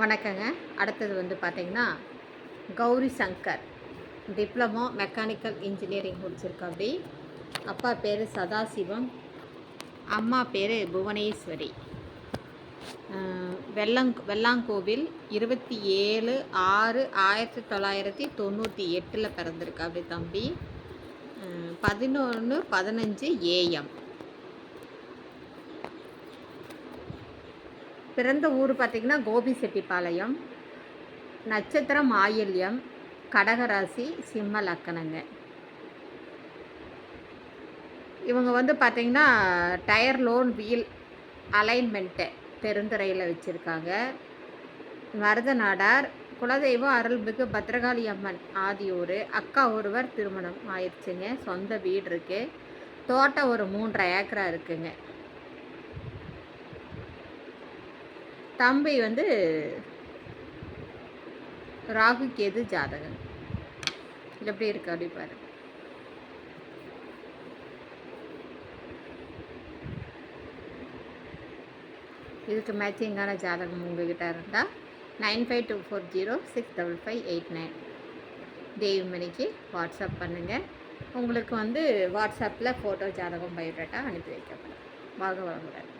வணக்கங்க. அடுத்தது வந்து பார்த்தீங்கன்னா Gowri Shankar. Diploma mechanical engineering முடிச்சிருக்கா அப்படி. அப்பா பேர் சதாசிவம். அம்மா பேர் புவனேஸ்வரி. வெள்ளங் வெள்ளாங்கோவில் இருபத்தி ஏழு ஆறு ஆயிரத்தி தொள்ளாயிரத்தி தொண்ணூற்றி எட்டில் பிறந்திருக்கா அப்படி தம்பி. பதினொன்று பதினஞ்சு ஏஎம். பிறந்த ஊர் பார்த்திங்கன்னா கோபி செட்டிப்பாளையம் நட்சத்திரம் ஆயில்யம் கடகராசி சிம்ம லக்கணங்க. இவங்க வந்து பார்த்திங்கன்னா டயர் லோன் வீல் அலைன்மெண்ட்டு பெருந்துறையில் வச்சுருக்காங்க. மருதநாடார் குலதெய்வம் அருள்மிகு பத்ரகாளி அம்மன் ஆதியூர் அக்கா ஒருவர் திருமணம் ஆயிடுச்சுங்க. சொந்த வீடு இருக்குது தோட்டம் ஒரு மூன்றரை ஏக்கரா இருக்குங்க. தம்பி வந்து ராகு கேது ஜாதகம். எப்படி இருக்கு அப்படி பாரு. இதுக்கு மேட்சிங்கான ஜாதகம் உங்ககிட்ட இருந்தால் nine five two four zero six double five eight nine தேவிமணிக்கு WhatsApp பண்ணுங்கள் உங்களுக்கு வந்து வாட்ஸ்அப்பில் ஃபோட்டோ ஜாதகம் பயோடேட்டா அனுப்பி வைக்கப்படும். வாழ்க வளமுடன்.